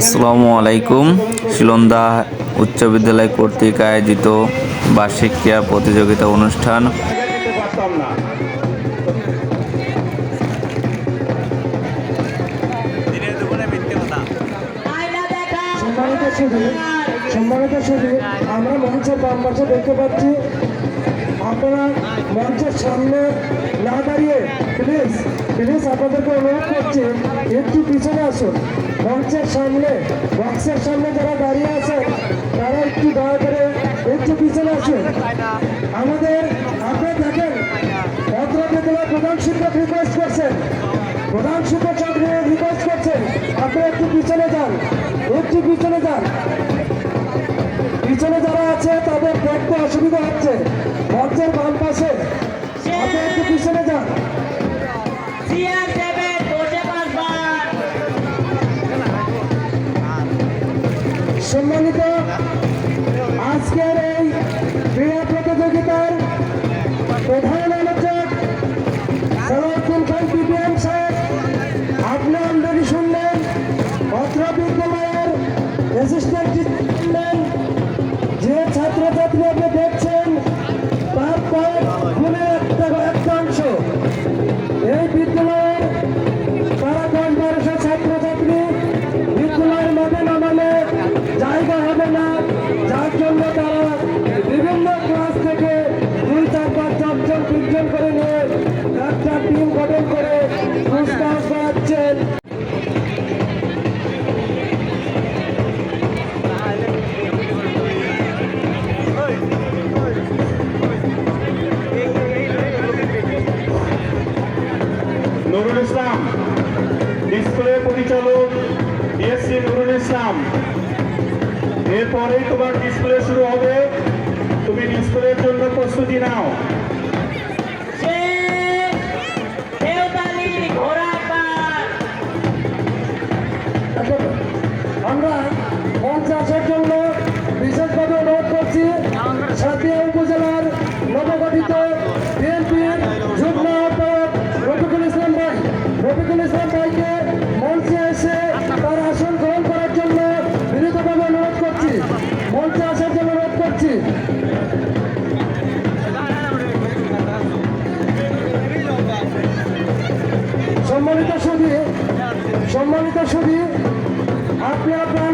আসসালামু আলাইকুম। শিলন্দা উচ্চ বিদ্যালয় কর্তৃক আয়োজিত বার্ষিক ক্রীড়া প্রতিযোগিতা অনুষ্ঠান পারতাম সম্মানিত সুধী আমরা মঞ্চের বাম পাশে দেখতে পাচ্ছি। আপনারা মঞ্চের সামনে না দাঁড়িয়ে প্লিজ প্লিজ আপনাদেরকে অনুরোধ করছি, একটু পিছনে আসুন। মঞ্চের সামনে বক্সের সামনে যারা দাঁড়িয়ে আছেন তারা একটু দয়া করে একটু পিছনে আসুন। আমাদের, আপনারা দেখেন ভদ্র প্রধান শিক্ষক রিকোয়েস্ট করছেন। প্রধান শিক্ষক রিকোয়েস্ট করছেন। আপনারা একটু পিছনে যান। একটু পিছনে যান। পিছনে যারা আছে তাদের দেখতে অসুবিধা হচ্ছে। মঞ্চের বাম পাশে। আপনি একটু পিছনে যান। সম্মানিত আজকের এই যে ছাত্রছাত্রী আপনি দেখছেন, তার কয়েক একটা অংশ। এই বিদ্যালয়ের তারা দশ বারোশো ছাত্রছাত্রী বিদ্যালয়ের মাঠে জায়গা হবে না, যার জন্য তারা নুরুল ইসলাম স্কুলের পরিচালক ডিএসসি নুরুল ইসলাম। এরপরেই তোমার ডিসপ্লে শুরু হবে। তুমি ডিসপ্লের জন্য প্রস্তুতি নাও। সম্মানিত সুদী সম্মানিত সুদী আপনি আপনার